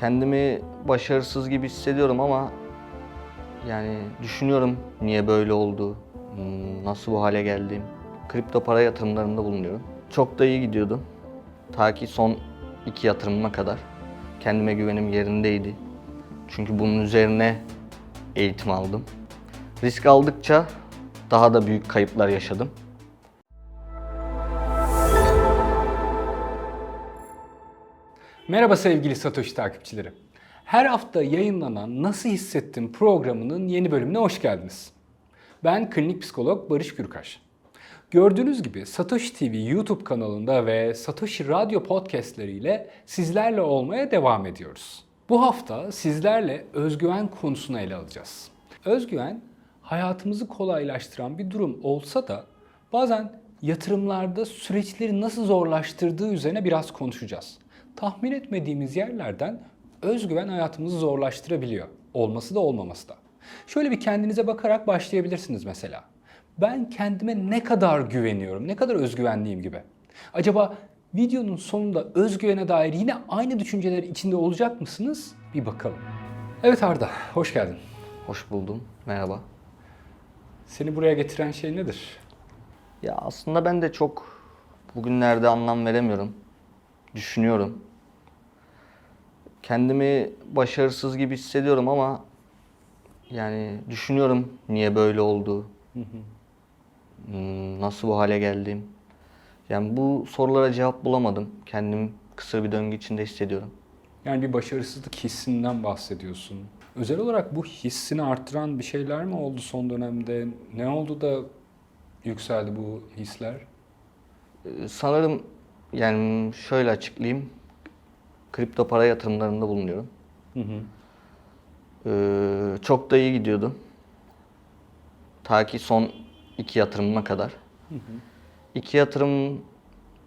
Kendimi başarısız gibi hissediyorum ama yani düşünüyorum niye böyle oldu, hmm, nasıl bu hale geldim. Kripto para yatırımlarında bulunuyorum. Çok da iyi gidiyordu. Ta ki son iki yatırımıma kadar. Kendime güvenim yerindeydi. Çünkü bunun üzerine eğitim aldım. Risk aldıkça daha da büyük kayıplar yaşadım. Merhaba sevgili Satoshi takipçileri. Her hafta yayınlanan Nasıl Hissettim programının yeni bölümüne hoş geldiniz. Ben klinik psikolog Barış Gürkaş. Gördüğünüz gibi Satoshi TV YouTube kanalında ve Satoshi Radyo podcastleriyle sizlerle olmaya devam ediyoruz. Bu hafta sizlerle özgüven konusunu ele alacağız. Özgüven hayatımızı kolaylaştıran bir durum olsa da bazen yatırımlarda süreçleri nasıl zorlaştırdığı üzerine biraz konuşacağız. Tahmin etmediğimiz yerlerden özgüven hayatımızı zorlaştırabiliyor. Olması da olmaması da. Şöyle bir kendinize bakarak başlayabilirsiniz mesela. Ben kendime ne kadar güveniyorum, ne kadar özgüvenliyim gibi. Acaba videonun sonunda özgüvene dair yine aynı düşünceler içinde olacak mısınız? Bir bakalım. Evet Arda, hoş geldin. Hoş buldum. Merhaba. Seni buraya getiren şey nedir? Ya aslında ben de çok bugünlerde anlam veremiyorum. Düşünüyorum. Kendimi başarısız gibi hissediyorum ama yani düşünüyorum niye böyle oldu. Hmm, Nasıl bu hale geldim. Yani bu sorulara cevap bulamadım. Kendim kısır bir döngü içinde hissediyorum. Yani bir başarısızlık hissinden bahsediyorsun. Özel olarak bu hissini arttıran bir şeyler mi oldu son dönemde? Ne oldu da yükseldi bu hisler? Ee, Sanırım yani şöyle açıklayayım. Kripto para yatırımlarında bulunuyorum. Hı hı. Ee, çok da iyi gidiyordu. Ta ki son iki yatırımıma kadar. İki yatırım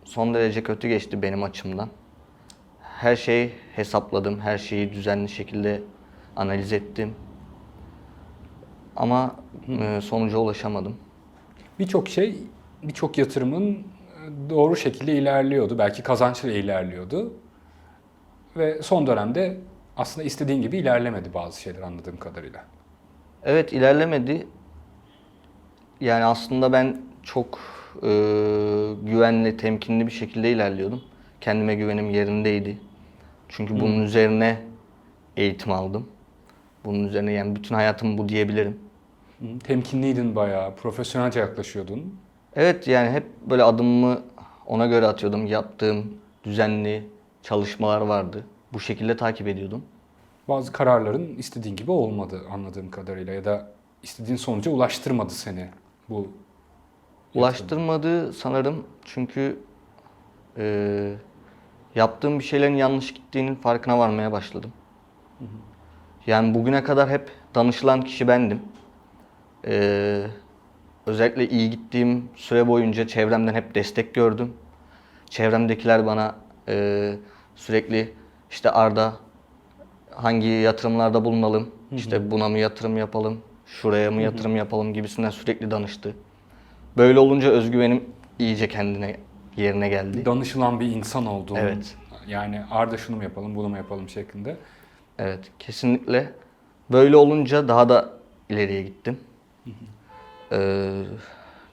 son derece kötü geçti benim açımdan. Her şeyi hesapladım, her şeyi düzenli şekilde analiz ettim. Ama e, sonuca ulaşamadım. Birçok şey, birçok yatırımın e, doğru şekilde ilerliyordu. Belki kazançlı ilerliyordu. Ve son dönemde aslında istediğin gibi ilerlemedi bazı şeyler anladığım kadarıyla. Evet ilerlemedi. Yani aslında ben çok e, güvenli, temkinli bir şekilde ilerliyordum. Kendime güvenim yerindeydi. Çünkü bunun üzerine eğitim aldım. Bunun üzerine yani bütün hayatım bu diyebilirim. Temkinliydin bayağı, profesyonelce yaklaşıyordun. Evet yani hep böyle adımımı ona göre atıyordum. Yaptığım düzenli çalışmalar vardı. Bu şekilde takip ediyordum. Bazı kararların istediğin gibi olmadı anladığım kadarıyla ya da istediğin sonuca ulaştırmadı seni bu Ulaştırmadı sanırım çünkü e, yaptığım bir şeylerin yanlış gittiğinin farkına varmaya başladım. Yani bugüne kadar hep danışılan kişi bendim. E, özellikle iyi gittiğim süre boyunca çevremden hep destek gördüm. Çevremdekiler bana e, sürekli işte Arda hangi yatırımlarda bulunalım, işte buna mı yatırım yapalım, şuraya mı yatırım yapalım gibisinden sürekli danıştı. Böyle olunca özgüvenim iyice kendine yerine geldi. danışılan bir insan olduğun. Evet. Yani Arda şunu mu yapalım, bunu mu yapalım şeklinde. Evet, kesinlikle. Böyle olunca daha da ileriye gittim. Ee,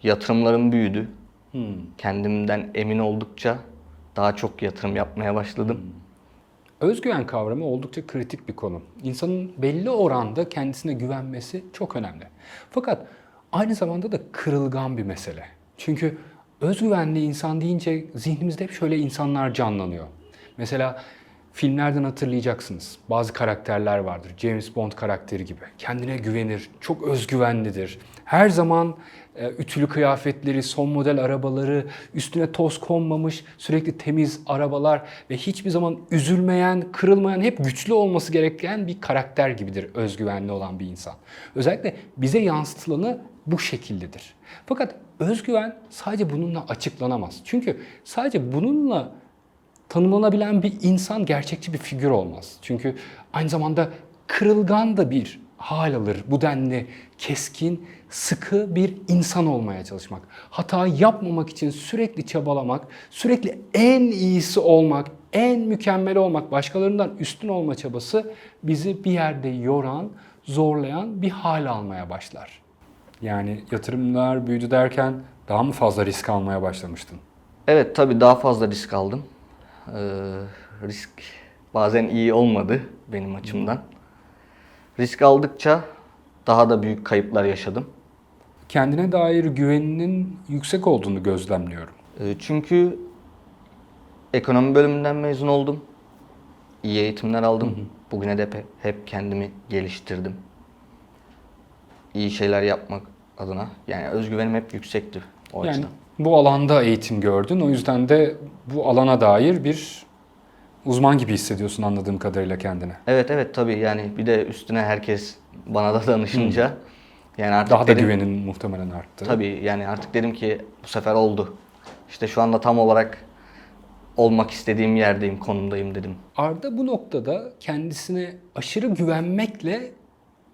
yatırımlarım büyüdü. Hmm. Kendimden emin oldukça daha çok yatırım yapmaya başladım. Özgüven kavramı oldukça kritik bir konu. İnsanın belli oranda kendisine güvenmesi çok önemli. Fakat aynı zamanda da kırılgan bir mesele. Çünkü özgüvenli insan deyince zihnimizde hep şöyle insanlar canlanıyor. Mesela filmlerden hatırlayacaksınız. Bazı karakterler vardır. James Bond karakteri gibi. Kendine güvenir, çok özgüvenlidir. Her zaman e, ütülü kıyafetleri, son model arabaları, üstüne toz konmamış, sürekli temiz arabalar ve hiçbir zaman üzülmeyen, kırılmayan, hep güçlü olması gereken bir karakter gibidir özgüvenli olan bir insan. Özellikle bize yansıtılanı bu şekildedir. Fakat özgüven sadece bununla açıklanamaz. Çünkü sadece bununla tanımlanabilen bir insan gerçekçi bir figür olmaz. Çünkü aynı zamanda kırılgan da bir hal alır. Bu denli keskin, sıkı bir insan olmaya çalışmak. Hata yapmamak için sürekli çabalamak, sürekli en iyisi olmak, en mükemmel olmak, başkalarından üstün olma çabası bizi bir yerde yoran, zorlayan bir hal almaya başlar. Yani yatırımlar büyüdü derken daha mı fazla risk almaya başlamıştın? Evet tabii daha fazla risk aldım. Ee, risk bazen iyi olmadı benim açımdan. Risk aldıkça daha da büyük kayıplar yaşadım. Kendine dair güveninin yüksek olduğunu gözlemliyorum. Ee, çünkü ekonomi bölümünden mezun oldum. İyi eğitimler aldım. Bugüne de hep, hep kendimi geliştirdim. İyi şeyler yapmak adına. Yani özgüvenim hep yüksekti o yani açıdan. Bu alanda eğitim gördün. O yüzden de bu alana dair bir uzman gibi hissediyorsun anladığım kadarıyla kendini. Evet evet tabii yani bir de üstüne herkes bana da danışınca yani artık Daha da dedim, güvenin muhtemelen arttı. Tabii yani artık dedim ki bu sefer oldu. İşte şu anda tam olarak olmak istediğim yerdeyim, konumdayım dedim. Arda bu noktada kendisine aşırı güvenmekle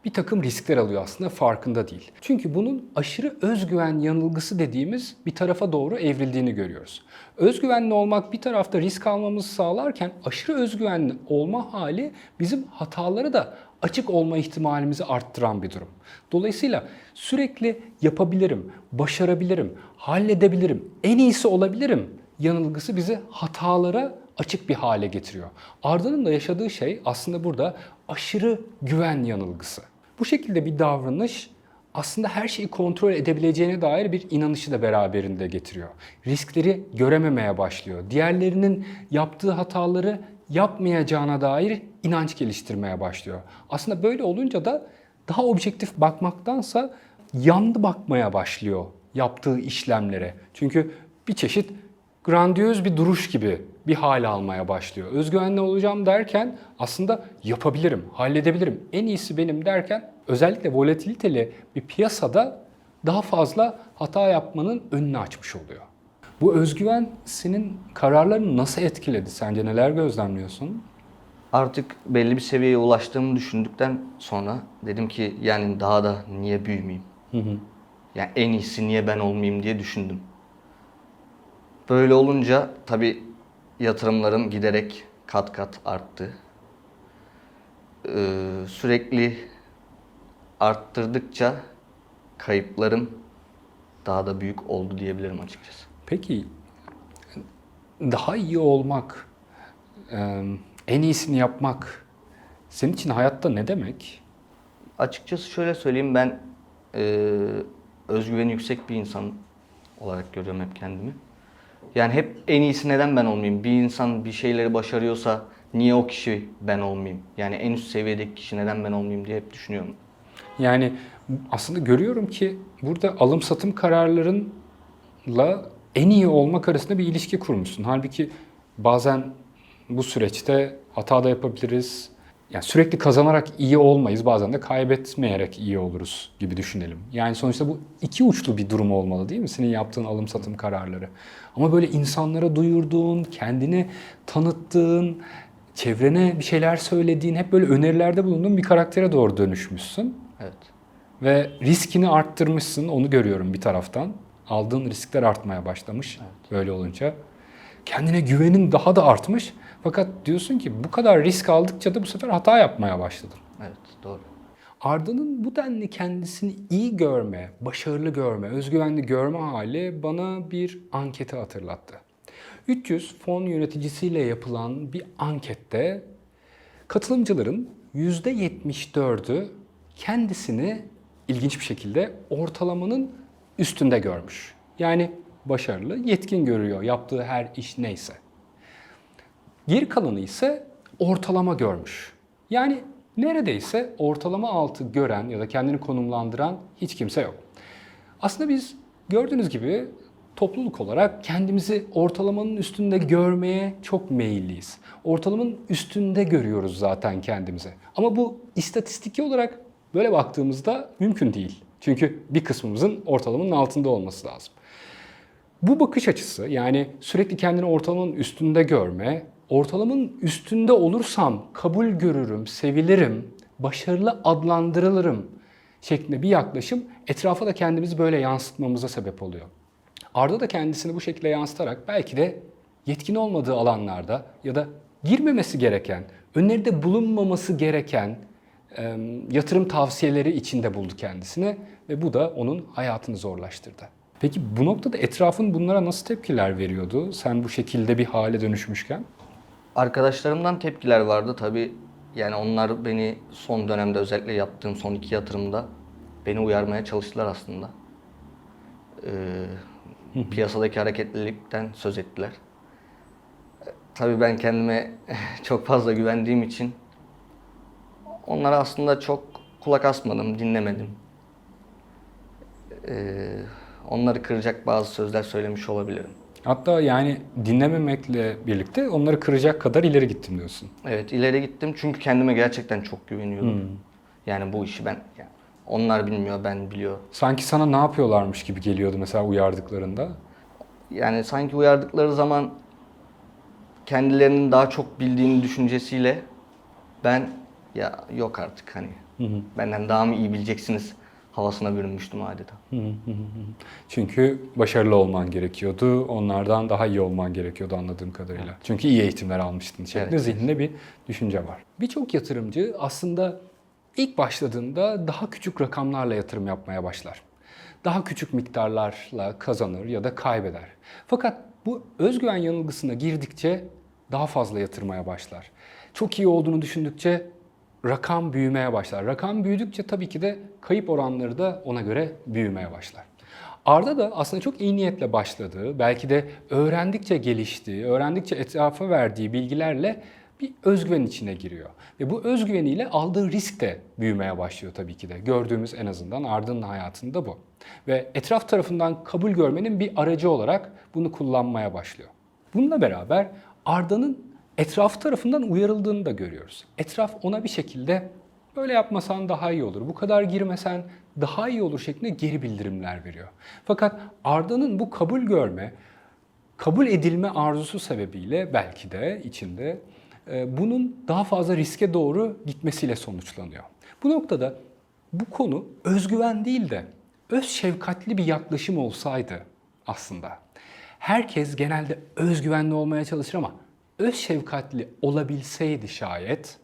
bir takım riskler alıyor aslında farkında değil. Çünkü bunun aşırı özgüven yanılgısı dediğimiz bir tarafa doğru evrildiğini görüyoruz. Özgüvenli olmak bir tarafta risk almamızı sağlarken aşırı özgüvenli olma hali bizim hataları da açık olma ihtimalimizi arttıran bir durum. Dolayısıyla sürekli yapabilirim, başarabilirim, halledebilirim, en iyisi olabilirim yanılgısı bizi hatalara açık bir hale getiriyor. Arda'nın da yaşadığı şey aslında burada aşırı güven yanılgısı. Bu şekilde bir davranış aslında her şeyi kontrol edebileceğine dair bir inanışı da beraberinde getiriyor. Riskleri görememeye başlıyor. Diğerlerinin yaptığı hataları yapmayacağına dair inanç geliştirmeye başlıyor. Aslında böyle olunca da daha objektif bakmaktansa yandı bakmaya başlıyor yaptığı işlemlere. Çünkü bir çeşit grandiyöz bir duruş gibi bir hale almaya başlıyor. Özgüvenli olacağım derken aslında yapabilirim, halledebilirim, en iyisi benim derken özellikle volatiliteli bir piyasada daha fazla hata yapmanın önünü açmış oluyor. Bu özgüven senin kararlarını nasıl etkiledi? Sence neler gözlemliyorsun? Artık belli bir seviyeye ulaştığımı düşündükten sonra dedim ki yani daha da niye büyümeyeyim? Yani en iyisi niye ben olmayayım diye düşündüm. Böyle olunca tabi yatırımlarım giderek kat kat arttı. Ee, sürekli arttırdıkça kayıplarım daha da büyük oldu diyebilirim açıkçası. Peki daha iyi olmak, e, en iyisini yapmak senin için hayatta ne demek? Açıkçası şöyle söyleyeyim ben e, özgüveni yüksek bir insan olarak görüyorum hep kendimi. Yani hep en iyisi neden ben olmayayım? Bir insan bir şeyleri başarıyorsa niye o kişi ben olmayayım? Yani en üst seviyedeki kişi neden ben olmayayım diye hep düşünüyorum. Yani aslında görüyorum ki burada alım satım kararlarınla en iyi olmak arasında bir ilişki kurmuşsun. Halbuki bazen bu süreçte hata da yapabiliriz. Yani sürekli kazanarak iyi olmayız, bazen de kaybetmeyerek iyi oluruz gibi düşünelim. Yani sonuçta bu iki uçlu bir durum olmalı değil mi? Senin yaptığın alım satım kararları. Ama böyle insanlara duyurduğun, kendini tanıttığın, çevrene bir şeyler söylediğin, hep böyle önerilerde bulunduğun bir karaktere doğru dönüşmüşsün. Evet. Ve riskini arttırmışsın, onu görüyorum bir taraftan. Aldığın riskler artmaya başlamış böyle olunca. Kendine güvenin daha da artmış. Fakat diyorsun ki bu kadar risk aldıkça da bu sefer hata yapmaya başladın. Evet doğru. Arda'nın bu denli kendisini iyi görme, başarılı görme, özgüvenli görme hali bana bir anketi hatırlattı. 300 fon yöneticisiyle yapılan bir ankette katılımcıların %74'ü kendisini ilginç bir şekilde ortalamanın üstünde görmüş. Yani başarılı, yetkin görüyor yaptığı her iş neyse. Geri kalanı ise ortalama görmüş. Yani neredeyse ortalama altı gören ya da kendini konumlandıran hiç kimse yok. Aslında biz gördüğünüz gibi topluluk olarak kendimizi ortalamanın üstünde görmeye çok meyilliyiz. Ortalamanın üstünde görüyoruz zaten kendimizi. Ama bu istatistiki olarak böyle baktığımızda mümkün değil. Çünkü bir kısmımızın ortalamanın altında olması lazım. Bu bakış açısı yani sürekli kendini ortalamanın üstünde görme, ortalamanın üstünde olursam kabul görürüm, sevilirim, başarılı adlandırılırım şeklinde bir yaklaşım etrafa da kendimizi böyle yansıtmamıza sebep oluyor. Arda da kendisini bu şekilde yansıtarak belki de yetkin olmadığı alanlarda ya da girmemesi gereken, önlerinde bulunmaması gereken e, yatırım tavsiyeleri içinde buldu kendisini ve bu da onun hayatını zorlaştırdı. Peki bu noktada etrafın bunlara nasıl tepkiler veriyordu? Sen bu şekilde bir hale dönüşmüşken? Arkadaşlarımdan tepkiler vardı tabi. Yani onlar beni son dönemde özellikle yaptığım son iki yatırımda beni uyarmaya çalıştılar aslında. Ee, piyasadaki hareketlilikten söz ettiler. Tabii ben kendime çok fazla güvendiğim için onlara aslında çok kulak asmadım, dinlemedim. Ee, onları kıracak bazı sözler söylemiş olabilirim. Hatta yani dinlememekle birlikte onları kıracak kadar ileri gittim diyorsun. Evet ileri gittim çünkü kendime gerçekten çok güveniyordum. Yani bu işi ben yani onlar bilmiyor ben biliyor. Sanki sana ne yapıyorlarmış gibi geliyordu mesela uyardıklarında. Yani sanki uyardıkları zaman kendilerinin daha çok bildiğini düşüncesiyle ben ya yok artık hani benden daha mı iyi bileceksiniz havasına bürünmüştüm adeta. Çünkü başarılı olman gerekiyordu. Onlardan daha iyi olman gerekiyordu anladığım kadarıyla. Çünkü iyi eğitimler almıştın şeklinde Evet. zihninde bir düşünce var. Birçok yatırımcı aslında ilk başladığında daha küçük rakamlarla yatırım yapmaya başlar. Daha küçük miktarlarla kazanır ya da kaybeder. Fakat bu özgüven yanılgısına girdikçe daha fazla yatırmaya başlar. Çok iyi olduğunu düşündükçe rakam büyümeye başlar. Rakam büyüdükçe tabii ki de kayıp oranları da ona göre büyümeye başlar. Arda da aslında çok iyi niyetle başladığı, belki de öğrendikçe geliştiği, öğrendikçe etrafa verdiği bilgilerle bir özgüven içine giriyor. Ve bu özgüveniyle aldığı risk de büyümeye başlıyor tabii ki de. Gördüğümüz en azından Arda'nın hayatında bu. Ve etraf tarafından kabul görmenin bir aracı olarak bunu kullanmaya başlıyor. Bununla beraber Arda'nın etraf tarafından uyarıldığını da görüyoruz. Etraf ona bir şekilde böyle yapmasan daha iyi olur, bu kadar girmesen daha iyi olur şeklinde geri bildirimler veriyor. Fakat Arda'nın bu kabul görme, kabul edilme arzusu sebebiyle belki de içinde e, bunun daha fazla riske doğru gitmesiyle sonuçlanıyor. Bu noktada bu konu özgüven değil de öz şefkatli bir yaklaşım olsaydı aslında. Herkes genelde özgüvenli olmaya çalışır ama öz şefkatli olabilseydi şayet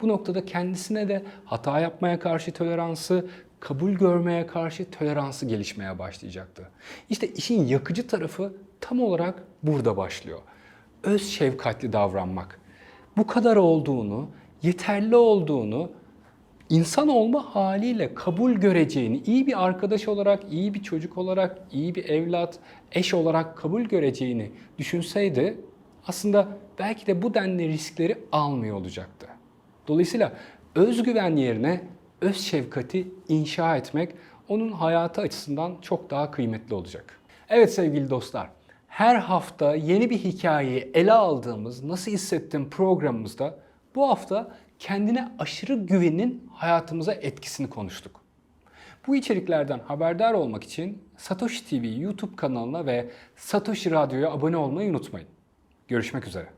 bu noktada kendisine de hata yapmaya karşı toleransı, kabul görmeye karşı toleransı gelişmeye başlayacaktı. İşte işin yakıcı tarafı tam olarak burada başlıyor. Öz şefkatli davranmak. Bu kadar olduğunu, yeterli olduğunu, insan olma haliyle kabul göreceğini, iyi bir arkadaş olarak, iyi bir çocuk olarak, iyi bir evlat, eş olarak kabul göreceğini düşünseydi aslında belki de bu denli riskleri almıyor olacaktı. Dolayısıyla özgüven yerine öz şefkati inşa etmek onun hayatı açısından çok daha kıymetli olacak. Evet sevgili dostlar, her hafta yeni bir hikayeyi ele aldığımız Nasıl Hissettim programımızda bu hafta kendine aşırı güvenin hayatımıza etkisini konuştuk. Bu içeriklerden haberdar olmak için Satoshi TV YouTube kanalına ve Satoshi Radyo'ya abone olmayı unutmayın. Görüşmek üzere.